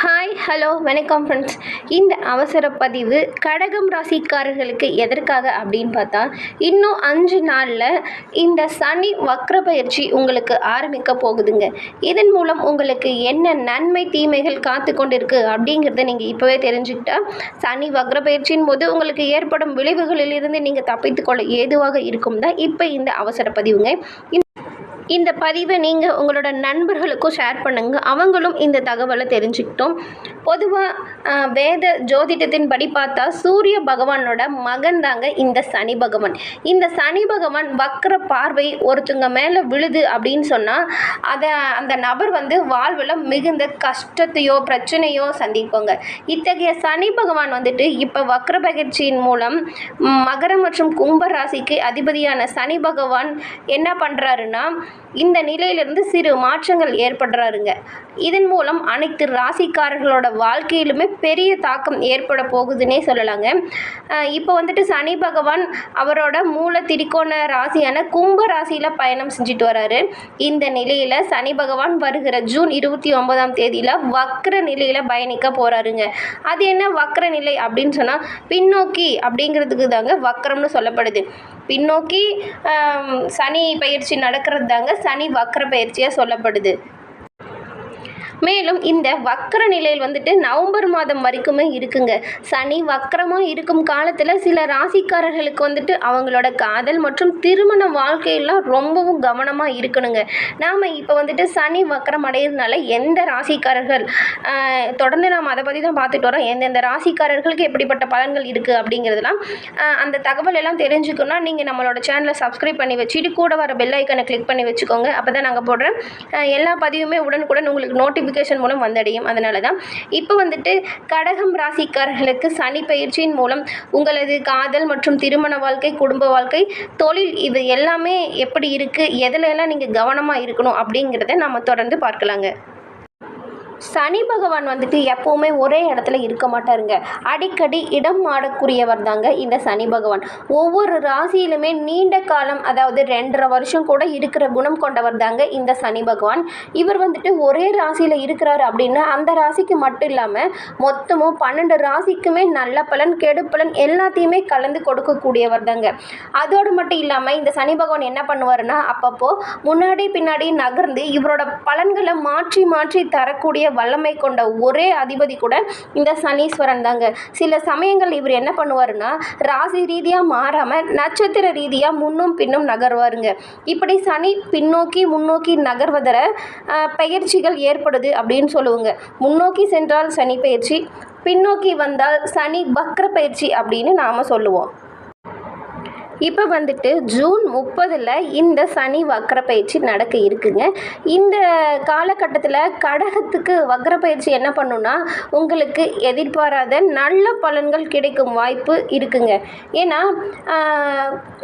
Hi hello வணக்கம் friends இந்த அவசர பதிவு கடகம் ராசிக்காரர்களுக்கு எதற்காக அப்படின்னு பார்த்தா இன்னும் அஞ்சு நாளில் இந்த சனி வக்ர பயிற்சி உங்களுக்கு ஆரம்பிக்க போகுதுங்க. இதன் மூலம் உங்களுக்கு என்ன நன்மை தீமைகள் காத்து கொண்டிருக்கு அப்படிங்கிறத நீங்கள் இப்போவே தெரிஞ்சுக்கிட்டா சனி வக்ர பயிற்சியின் போது உங்களுக்கு ஏற்படும் விளைவுகளிலிருந்து நீங்கள் தப்பித்துக்கொள்ள ஏதுவாக இருக்கும் தான் இப்போ இந்த அவசர பதிவுங்க. இந்த பதிவை நீங்கள் உங்களோட நண்பர்களுக்கும் ஷேர் பண்ணுங்கள் அவங்களும் இந்த தகவலை தெரிஞ்சுக்கிட்டோம். பொதுவாக வேத ஜோதிடத்தின் படி பார்த்தா சூரிய பகவானோட மகன் தாங்க இந்த சனி பகவான். இந்த சனி பகவான் வக்ர பார்வை ஒருத்தங்க மேலே விழுது அப்படின்னு சொன்னால் அதை அந்த நபர் வந்து வாழ்வில் மிகுந்த கஷ்டத்தையோ பிரச்சனையோ சந்திப்போங்க. இத்தகைய சனி பகவான் வந்துட்டு இப்போ வக்ர பயிற்சியின் மூலம் மகரம் மற்றும் கும்ப ராசிக்கு அதிபதியான சனி பகவான் என்ன பண்ணுறாருன்னா இந்த நிலையிலிருந்து சிறு மாற்றங்கள் ஏற்படுறாருங்க. இதன் மூலம் அனைத்து ராசிக்காரர்களோட வாழ்க்கையிலுமே பெரிய தாக்கம் ஏற்பட போகுதுன்னே சொல்லலாங்க. இப்போ வந்துட்டு சனி பகவான் அவரோட மூல திரிகோண ராசியான கும்ப ராசியில் பயணம் செஞ்சுட்டு வராரு. இந்த நிலையில் சனி பகவான் வருகிற ஜூன் இருபத்தி ஒன்பதாம் தேதியில் வக்ர நிலையில் பயணிக்க போகிறாருங்க அது என்ன வக்ர நிலை அப்படின்னு சொன்னால் பின்னோக்கி அப்படிங்கிறதுக்கு தாங்க வக்ரம்னு சொல்லப்படுது. பின்னோக்கி சனி பயிற்சி நடக்கிறது தாங்க சனி வக்கர பயிற்சியாக சொல்லப்படுது. மேலும் இந்த வக்கர நிலையில் வந்துட்டு நவம்பர் மாதம் வரைக்குமே இருக்குங்க. சனி வக்கரமாக இருக்கும் காலத்தில் சில ராசிக்காரர்களுக்கு வந்துட்டு அவங்களோட காதல் மற்றும் திருமண வாழ்க்கையெல்லாம் ரொம்பவும் கவனமாக இருக்கணுங்க. நாம் இப்போ வந்துட்டு சனி வக்கரம் அடையிறதுனால எந்த ராசிக்காரர்கள் தொடர்ந்து நாம் அதை பற்றி தான் பார்த்துட்டு வரோம். எந்தெந்த ராசிக்காரர்களுக்கு எப்படிப்பட்ட பலன்கள் இருக்குது அப்படிங்கிறதுலாம் அந்த தகவல் எல்லாம் தெரிஞ்சுக்கணும்னா நீங்கள் நம்மளோட சேனலை சப்ஸ்கிரைப் பண்ணி வச்சுட்டு கூட வர பெல் ஐக்கனை கிளிக் பண்ணி வச்சுக்கோங்க. அப்போ தான் நாங்கள் போடுறேன் எல்லா பதிவுமே உடனுக்குடன் உங்களுக்கு நோட்டிஃபிகேஷன் மூலம் வந்தடையும். அதனால தான் இப்போ வந்துட்டு கடகம் ராசிக்காரர்களுக்கு சனி பயிற்சியின் மூலம் உங்களது காதல் மற்றும் திருமண வாழ்க்கை குடும்ப வாழ்க்கை தொழில் இது எல்லாமே எப்படி இருக்குது எதுல எல்லாம் நீங்கள் கவனமாக இருக்கணும் அப்படிங்கிறத நம்ம தொடர்ந்து பார்க்கலாங்க. சனி பகவான் வந்துட்டு எப்போவுமே ஒரே இடத்துல இருக்க மாட்டாருங்க. அடிக்கடி இடம் மாடக்கூடியவர் தாங்க இந்த சனி பகவான். ஒவ்வொரு ராசியிலுமே நீண்ட காலம் அதாவது ரெண்டரை வருஷம் கூட இருக்கிற குணம் கொண்டவர் தாங்க இந்த சனி பகவான். இவர் வந்துட்டு ஒரே ராசியில் இருக்கிறாரு அப்படின்னா அந்த ராசிக்கு மட்டும் இல்லாமல் மொத்தமும் பன்னெண்டு ராசிக்குமே நல்ல பலன் கெடு பலன் எல்லாத்தையுமே கலந்து கொடுக்கக்கூடியவர் தாங்க. அதோடு மட்டும் இல்லாமல் இந்த சனி பகவான் என்ன பண்ணுவாருன்னா அப்பப்போ முன்னாடி பின்னாடி நகர்ந்து இவரோட பலன்களை மாற்றி மாற்றி தரக்கூடிய வல்லமை கொண்ட ஒரே அதிபதி கூட இந்த சனீஸ்வரன் தாங்க. சில சமயங்கள் இவர் என்ன பண்ணுவாருன்னா ராசி ரீதியாக மாறாமல் நட்சத்திர ரீதியாக முன்னும் பின்னும் நகர்வாருங்க. இப்படி சனி பின்னோக்கி முன்னோக்கி நகர்வதர பயிற்சிகள் ஏற்படுது அப்படின்னு சொல்லுவாங்க. முன்னோக்கி சென்றால் சனி பயிற்சி பின்னோக்கி வந்தால் சனி வக்ர பயிற்சி அப்படின்னு நாம் சொல்லுவோம். இப்போ வந்துட்டு ஜூன் முப்பதில் இந்த சனி வக்கர பயிற்சி நடக்க இருக்குங்க. இந்த காலகட்டத்தில் கடகத்துக்கு வக்கர பயிற்சி என்ன பண்ணுன்னா உங்களுக்கு எதிர்பாராத நல்ல பலன்கள் கிடைக்கும் வாய்ப்பு இருக்குங்க. ஏன்னா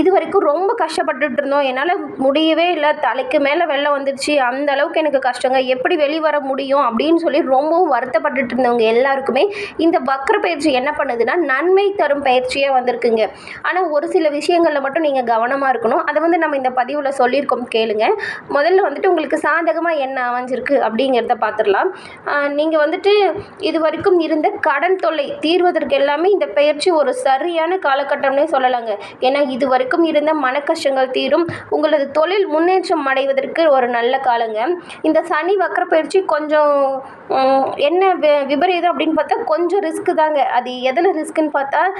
இது வரைக்கும் ரொம்ப கஷ்டப்பட்டுட்டு இருந்தோம். என்னால் முடியவே இல்லை. தலைக்கு மேலே வெள்ளம் வந்துடுச்சு அந்த அளவுக்கு எனக்கு கஷ்டங்க. எப்படி வெளிவர முடியும் அப்படின்னு சொல்லி ரொம்பவும் வருத்தப்பட்டுட்டு இருந்தவங்க எல்லாருக்குமே இந்த வக்கர பயிற்சி என்ன பண்ணுதுன்னா நன்மை தரும் பயிற்சியாக வந்திருக்குங்க. ஆனால் ஒரு சில விஷயம் விஷயங்களில் மட்டும் நீங்கள் கவனமாக இருக்கணும். அதை வந்து நம்ம இந்த பதிவில் சொல்லியிருக்கோம் கேளுங்க. முதல்ல வந்துட்டு உங்களுக்கு சாதகமாக என்ன அமைஞ்சிருக்கு அப்படிங்கிறத பார்த்துடலாம் நீங்கள் வந்துட்டு இது வரைக்கும் இருந்த கடன் தொல்லை தீர்வதற்கு எல்லாமே இந்த பயிற்சி ஒரு சரியான காலகட்டம்னே சொல்லலாங்க. ஏன்னா இது வரைக்கும் இருந்த மன கஷ்டங்கள் தீரும். உங்களது தொழில் முன்னேற்றம் அடைவதற்கு ஒரு நல்ல காலங்க. இந்த சனி வக்கர பயிற்சி கொஞ்சம் என்ன வி- விபரீதம் அப்படின்னு பார்த்தா கொஞ்சம் ரிஸ்க்கு தாங்க. அது எதில் ரிஸ்க்குன்னு பார்த்தா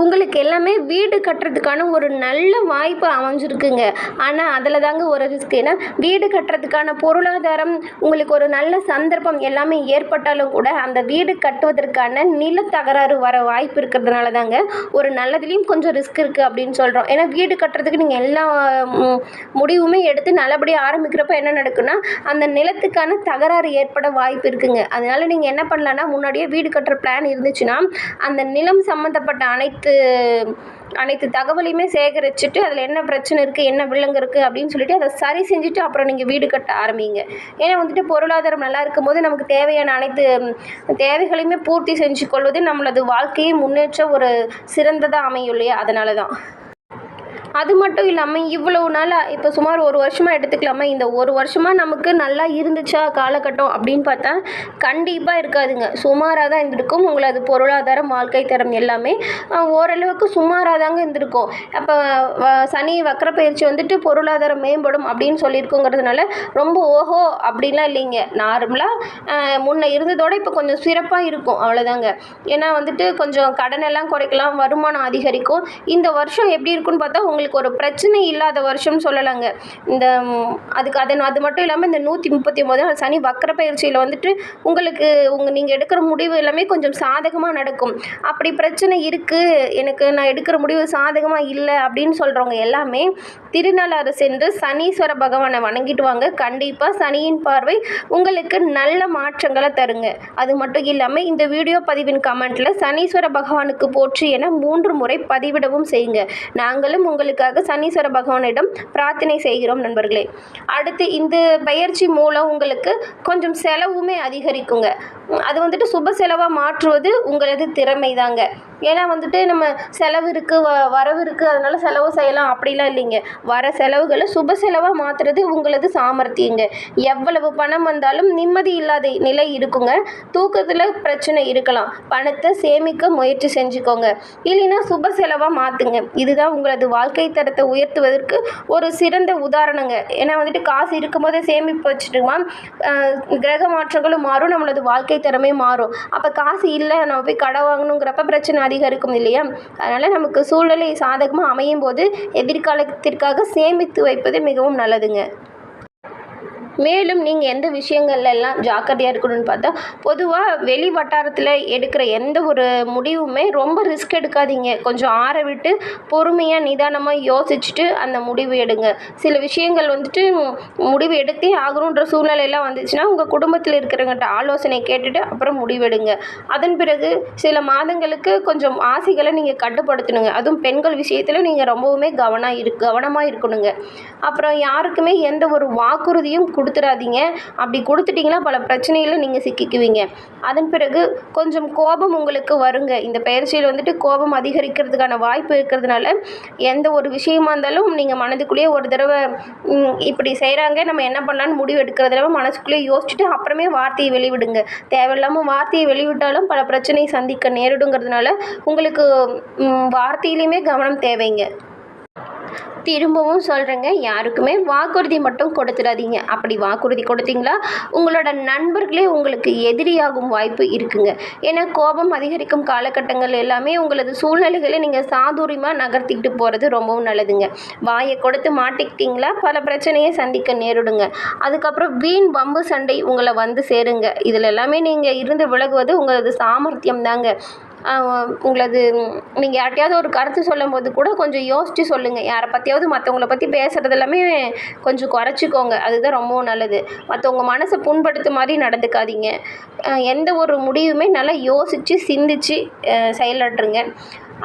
உங்களுக்கு எல்லாமே வீடு கட்டுறதுக்கான ஒரு நல்ல வாய்ப்பு அமைஞ்சிருக்குங்க. ஆனால் அதில் தாங்க ஒரு ரிஸ்க் ஏன்னா வீடு கட்டுறதுக்கான பொருளாதாரம் உங்களுக்கு ஒரு நல்ல சந்தர்ப்பம் எல்லாமே ஏற்பட்டாலும் கூட அந்த வீடு கட்டுவதற்கான நில தகராறு வர வாய்ப்பு இருக்கிறதுனால தாங்க ஒரு நல்லதுலேயும் கொஞ்சம் ரிஸ்க் இருக்குது அப்படின்னு சொல்கிறோம் ஏன்னா வீடு கட்டுறதுக்கு நீங்கள் எல்லா முடிவுமே எடுத்து நல்லபடியாக ஆரம்பிக்கிறப்ப என்ன நடக்குன்னா அந்த நிலத்துக்கான தகராறு ஏற்பட வாய்ப்பு இருக்குங்க. அதனால் நீங்கள் என்ன பண்ணலான்னா முன்னாடியே வீடு கட்டுற பிளான் இருந்துச்சுன்னா அந்த நிலம் சம்மந்தப்பட்ட அனைத்து அனைத்து அனைத்து தகவலையுமே சேகரிச்சுட்டு அதில் என்ன பிரச்சனை இருக்குது என்ன விலங்கு இருக்குது அப்படின்னு சொல்லிட்டு அதை சரி செஞ்சுட்டு அப்புறம் நீங்கள் வீடு கட்ட ஆரம்பிங்க. ஏன்னா வந்துட்டு பொருளாதாரம் நல்லா இருக்கும்போது நமக்கு தேவையான அனைத்து தேவைகளையுமே பூர்த்தி செஞ்சு கொள்வது நம்மளது வாழ்க்கையை முன்னேற்ற ஒரு சிறந்ததாக அமையும் இல்லையா? அதனால தான் அது மட்டும் இல்லாமல் இவ்வளவு நாளாக இப்போ சுமார் ஒரு வருஷமாக எடுத்துக்கலாமா? இந்த ஒரு வருஷமாக நமக்கு நல்லா இருந்துச்சா காலகட்டம் அப்படின்னு பார்த்தா கண்டிப்பாக இருக்காதுங்க. சுமாராக தான் இருந்திருக்கும். உங்களது பொருளாதாரம் வாழ்க்கை தரம் எல்லாமே ஓரளவுக்கு சுமாராக தாங்க இருந்திருக்கும். அப்போ சனி வக்கர பயிற்சி வந்துட்டு பொருளாதாரம் மேம்படும் அப்படின்னு சொல்லியிருக்கோங்கிறதுனால ரொம்ப ஓஹோ அப்படிலாம் இல்லைங்க. நார்மலாக முன்ன இருந்ததோட இப்போ கொஞ்சம் சிறப்பாக இருக்கும். அவ்வளோதாங்க ஏன்னா வந்துட்டு கொஞ்சம் கடனெல்லாம் குறைக்கலாம் வருமானம் அதிகரிக்கும். இந்த வருஷம் எப்படி இருக்குன்னு பார்த்தா உங்களுக்கு ஒரு பிரச்சனை இல்லாத வருஷம்னு சொல்லலாங்க. இந்த அதுக்கு அதன் அது மட்டும் இல்லாமல் இந்த நூற்றி முப்பத்தி ஒம்பது நாள் சனி வக்கர பயிற்சியில் வந்துட்டு உங்களுக்கு உங்கள் நீங்கள் எடுக்கிற முடிவு எல்லாமே கொஞ்சம் சாதகமாக நடக்கும். அப்படி பிரச்சனை இருக்குது எனக்கு நான் எடுக்கிற முடிவு சாதகமாக இல்லை அப்படின்னு சொல்கிறவங்க எல்லாமே திருநள்ளாறு சென்று சனீஸ்வர பகவானை வணங்கிட்டு வாங்க கண்டிப்பாக சனியின் பார்வை உங்களுக்கு நல்ல மாற்றங்களை தருங்க. அது மட்டும் இல்லாமல் இந்த வீடியோ பதிவின் கமெண்ட்டில் சனீஸ்வர பகவானுக்கு போற்றி என மூன்று முறை பதிவிடவும் செய்யுங்க. நாங்களும் உங்களுக்கு உங்களுக்காக சனீஸ்வர பகவானிடம் பிரார்த்தனை செய்கிறோம் நண்பர்களே. அடுத்து இந்த பயிற்சி மூலம் உங்களுக்கு கொஞ்சம் செலவுமே அதிகரிக்குங்க. அது வந்துட்டு சுப செலவாக மாற்றுவது உங்களது திறமை தாங்க ஏன்னா வந்துட்டு நம்ம செலவு இருக்குது வ வரவு இருக்குது அதனால் செலவு செய்யலாம். அப்படிலாம் இல்லைங்க. வர செலவுகளை சுப செலவாக மாற்றுறது உங்களது சாமர்த்தியங்க. எவ்வளவு பணம் வந்தாலும் நிம்மதி இல்லாத நிலை இருக்குங்க. தூக்கத்தில் பிரச்சனை இருக்கலாம். பணத்தை சேமிக்க முயற்சி செஞ்சுக்கோங்க. இல்லைன்னா சுப செலவாக மாற்றுங்க இதுதான் உங்களது வாழ்க்கை வாழ்க்கை தரத்தை உயர்த்துவதற்கு ஒரு சிறந்த உதாரணங்க. ஏன்னா வந்துட்டு காசு இருக்கும்போதே சேமிப்பு வச்சுட்டுமா கிரக மாற்றங்களும் மாறும் நம்மளது வாழ்க்கை தரமே மாறும். அப்போ காசு இல்லை நம்ம போய் கடை வாங்கணுங்கிறப்ப பிரச்சனை அதிகரிக்கும் இல்லையா? அதனால் நமக்கு சூழ்நிலை சாதகமாக அமையும் போது எதிர்காலத்திற்காக சேமித்து வைப்பது மிகவும் நல்லதுங்க. மேலும் நீங்கள் எந்த விஷயங்கள்லாம் ஜாக்கிரதையாக இருக்கணும்னு பார்த்தா பொதுவாக வெளி வட்டாரத்தில் எடுக்கிற எந்த ஒரு முடிவுமே ரொம்ப ரிஸ்க் எடுக்காதீங்க. கொஞ்சம் ஆற விட்டு பொறுமையாக நிதானமாக யோசிச்சுட்டு அந்த முடிவு எடுங்க. சில விஷயங்கள் வந்துட்டு முடிவு எடுத்தே ஆகணுன்ற சூழ்நிலையெல்லாம் வந்துச்சுன்னா உங்கள் குடும்பத்தில் இருக்கிறவங்ககிட்ட ஆலோசனை கேட்டுட்டு அப்புறம் முடிவெடுங்க அதன் பிறகு சில மாதங்களுக்கு கொஞ்சம் ஆசைகளை நீங்கள் கட்டுப்படுத்தணுங்க. அதுவும் பெண்கள் விஷயத்தில் நீங்கள் ரொம்பவுமே கவனம் இரு கவனமாக இருக்கணுங்க. அப்புறம் யாருக்குமே எந்த ஒரு வாக்குறுதியும் கொடுத்துடாதீங்க அப்படி கொடுத்துட்டிங்கன்னா பல பிரச்சனைகளை நீங்கள் சிக்கிக்குவீங்க. அதன் பிறகு கொஞ்சம் கோபம் உங்களுக்கு வருங்க. இந்த பயிற்சியில் வந்துட்டு கோபம் அதிகரிக்கிறதுக்கான வாய்ப்பு இருக்கிறதுனால எந்த ஒரு விஷயமா இருந்தாலும் நீங்கள் மனதுக்குள்ளேயே ஒரு தடவை இப்படி செய்கிறாங்க நம்ம என்ன பண்ணலான்னு முடிவு எடுக்கிறதுல மனசுக்குள்ளேயே யோசிச்சுட்டு அப்புறமே வார்த்தையை வெளிவிடுங்க. தேவையில்லாமல் வார்த்தையை வெளிவிட்டாலும் பல பிரச்சனையை சந்திக்க நேரிடுங்கிறதுனால உங்களுக்கு வார்த்தையிலையுமே கவனம் தேவைங்க. திரும்பவும் சொல்கிறேங்க யாருக்குமே வாக்குறுதி மட்டும் கொடுத்துடாதீங்க. அப்படி வாக்குறுதி கொடுத்தீங்களா உங்களோட நண்பர்களே உங்களுக்கு எதிரியாகும் வாய்ப்பு இருக்குங்க. ஏன்னா கோபம் அதிகரிக்கும் காலகட்டங்கள் எல்லாமே உங்களது சூழ்நிலைகளை நீங்கள் சாதுரியமாக நகர்த்திக்கிட்டு போகிறது ரொம்பவும் நல்லதுங்க. வாயை கொடுத்து மாட்டிக்கிட்டீங்களா பல பிரச்சனையை சந்திக்க நேரிடுங்க. அதுக்கப்புறம் வீண் வம்பு சண்டை உங்களை வந்து சேருங்க. இதில் எல்லாமே நீங்கள் இருந்து விலகுவது உங்களது சாமர்த்தியம் தாங்க உங்களது நீங்கள் யார்கிட்டயாவது ஒரு கருத்து சொல்லும்போது கூட கொஞ்சம் யோசித்து சொல்லுங்கள் யாரை பற்றியாவது மற்றவங்கள பற்றி பேசுகிறது எல்லாமே கொஞ்சம் குறைச்சிக்கோங்க. அதுதான் ரொம்பவும் நல்லது. மற்றவங்க மனசை புண்படுத்த மாதிரி நடந்துக்காதீங்க. எந்த ஒரு முடிவுமே நல்லா யோசித்து சிந்திச்சு ஆஹ் செயலாற்றுங்க.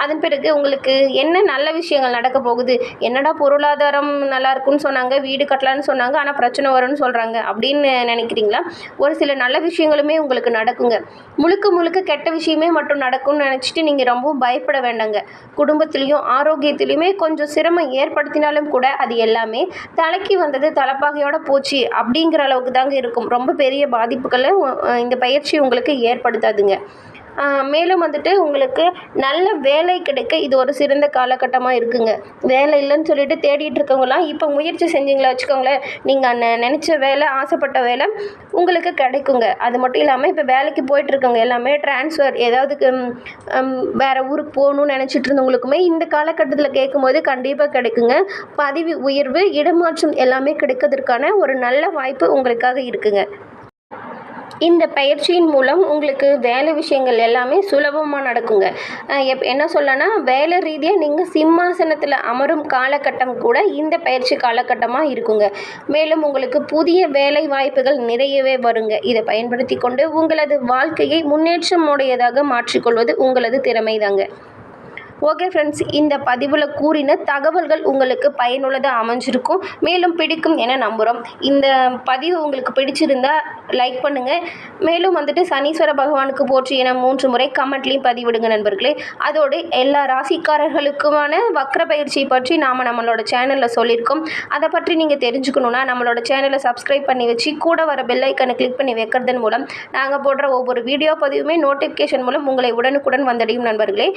அதன் பிறகு உங்களுக்கு என்ன நல்ல விஷயங்கள் நடக்க போகுது? என்னடா பொருளாதாரம் நல்லா இருக்குன்னு சொன்னாங்க வீடு கட்டலான்னு சொன்னாங்க ஆனால் பிரச்சனை வரும்னு சொல்கிறாங்க அப்படின்னு நினைக்கிறீங்களா? ஒரு சில நல்ல விஷயங்களுமே உங்களுக்கு நடக்குங்க. முழுக்க முழுக்க கெட்ட விஷயமே மட்டும் நடக்கும்னு நினச்சிட்டு நீங்கள் ரொம்பவும் பயப்பட வேண்டாங்க. குடும்பத்துலேயும் ஆரோக்கியத்துலேயுமே கொஞ்சம் சிரமம் ஏற்படுத்தினாலும் கூட அது எல்லாமே தலைக்கு வந்தது தலைப்பாகையோட போச்சு அப்படிங்கிற அளவுக்கு தாங்க இருக்கும். ரொம்ப பெரிய பாதிப்புகளை இந்த பயிற்சி உங்களுக்கு ஏற்படுத்தாதுங்க. மேலும் வந்துட்டு உங்களுக்கு நல்ல வேலை கிடைக்க இது ஒரு சிறந்த காலகட்டமாக இருக்குங்க. வேலை இல்லைன்னு சொல்லிட்டு தேடிட்டு இருக்கவங்களாம் இப்போ முயற்சி செஞ்சீங்களா வச்சுக்கோங்களேன் நீங்கள் நினச்ச வேலை ஆசைப்பட்ட வேலை உங்களுக்கு கிடைக்குங்க. அது மட்டும் இல்லாமல் இப்போ வேலைக்கு போயிட்டு இருக்கவங்க எல்லாமே ட்ரான்ஸ்ஃபர் ஏதாவது ம், வேற ஊருக்கு போகணும்னு நினச்சிட்டு இருந்தவங்களுக்குமே இந்த காலகட்டத்தில் கேட்கும்போது கண்டிப்பாக கிடைக்குங்க. பதவி உயர்வு இடமாற்றம் எல்லாமே கிடைக்கிறதுக்கான ஒரு நல்ல வாய்ப்பு உங்களுக்காக இருக்குங்க. இந்த பயிற்சியின் மூலம் உங்களுக்கு வேலை விஷயங்கள் எல்லாமே சுலபமாக நடக்குங்க. எப் என்ன சொல்லனா வேலை ரீதியாக நீங்கள் சிம்மாசனத்தில் அமரும் காலகட்டம் கூட இந்த பயிற்சி காலகட்டமாக இருக்குங்க. மேலும் உங்களுக்கு புதிய வேலை வாய்ப்புகள் நிறையவே வருங்க. இதை பயன்படுத்தி கொண்டு உங்களது வாழ்க்கையை முன்னேற்றமுடையதாக மாற்றிக்கொள்வது உங்களது திறமைதாங்க. ஓகே ஃப்ரெண்ட்ஸ் இந்த பதிவில் கூறின தகவல்கள் உங்களுக்கு பயனுள்ளதாக அமைஞ்சிருக்கும். மேலும் பிடிக்கும் என நம்புகிறோம் இந்த பதிவு உங்களுக்கு பிடிச்சிருந்தா லைக் பண்ணுங்கள் மேலும் வந்துட்டு சனீஸ்வர பகவானுக்கு போற்றி என மூன்று முறை கமெண்ட்லேயும் பதிவிடுங்க நண்பர்களே. அதோடு எல்லா ராசிக்காரர்களுக்குமான வக்ர பயிற்சி பற்றி நாம் நம்மளோட சேனலில் சொல்லியிருக்கோம். அதை பற்றி நீங்கள் தெரிஞ்சுக்கணுன்னா நம்மளோட சேனலை சப்ஸ்கிரைப் பண்ணி வச்சு கூட வர பெல்லைக்கனை கிளிக் பண்ணி வைக்கிறதன் மூலம் நாங்கள் போடுற ஒவ்வொரு வீடியோ பதிவுமே நோட்டிஃபிகேஷன் மூலம் உங்களை உடனுக்குடன் வந்தடையும் நண்பர்களே.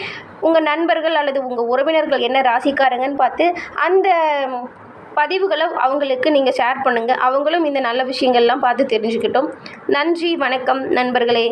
உங்கள் நண்பர்கள் அல்லது உங்கள் உறவினர்கள் என்ன ராசிக்காரங்கன்னு பார்த்து அந்த பதிவுகளை அவங்களுக்கு நீங்கள் ஷேர் பண்ணுங்கள் அவங்களும் இந்த நல்ல விஷயங்கள்லாம் பார்த்து தெரிஞ்சுக்கிட்டோம். நன்றி வணக்கம் நண்பர்களே.